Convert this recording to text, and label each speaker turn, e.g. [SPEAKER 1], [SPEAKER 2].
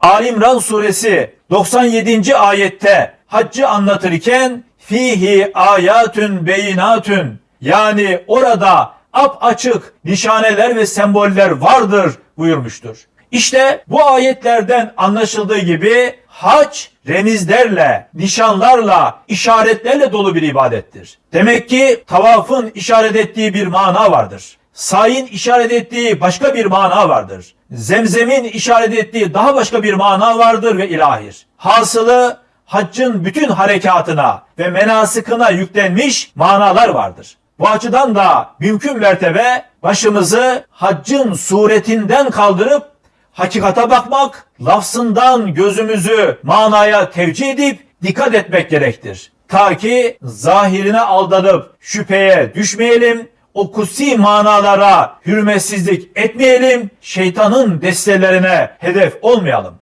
[SPEAKER 1] Ali İmran suresi 97. ayette haccı anlatırken fihi ayatun beyinatun yani orada ap açık nişaneler ve semboller vardır buyurmuştur. İşte bu ayetlerden anlaşıldığı gibi hac remizlerle, nişanlarla, işaretlerle dolu bir ibadettir. Demek ki tavafın işaret ettiği bir mana vardır. Sayin işaret ettiği başka bir mana vardır. Zemzemin işaret ettiği daha başka bir mana vardır ve ilahir. Hasılı haccın bütün harekatına ve menasıkına yüklenmiş manalar vardır. Bu açıdan da mümkün mertebe başımızı haccın suretinden kaldırıp hakikata bakmak, lafzından gözümüzü manaya tevcih edip dikkat etmek gerektir. Ta ki zahirine aldanıp şüpheye düşmeyelim, o kutsi manalara hürmetsizlik etmeyelim, şeytanın destelerine hedef olmayalım.